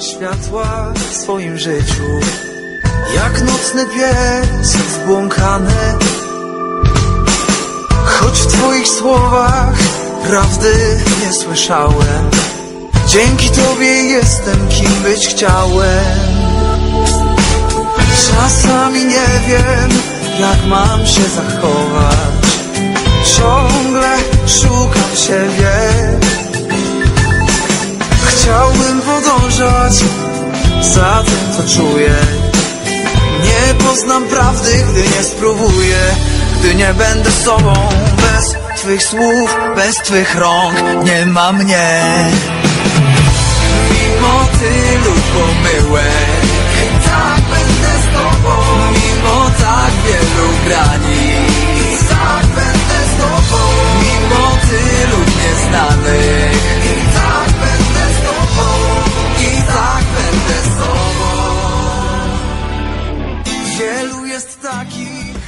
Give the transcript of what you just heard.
światła w swoim życiu. Jak nocny pies zbłąkany Choć w twoich słowach prawdy nie słyszałem. Dzięki tobie jestem kim być chciałem. Czasami nie wiem jak mam się zachować. Ciągle szukam siebie podążać za tym co czuję. Nie poznam prawdy gdy nie spróbuję Gdy nie będę sobą bez twych słów, bez twych rąk Nie ma mnie está aqui.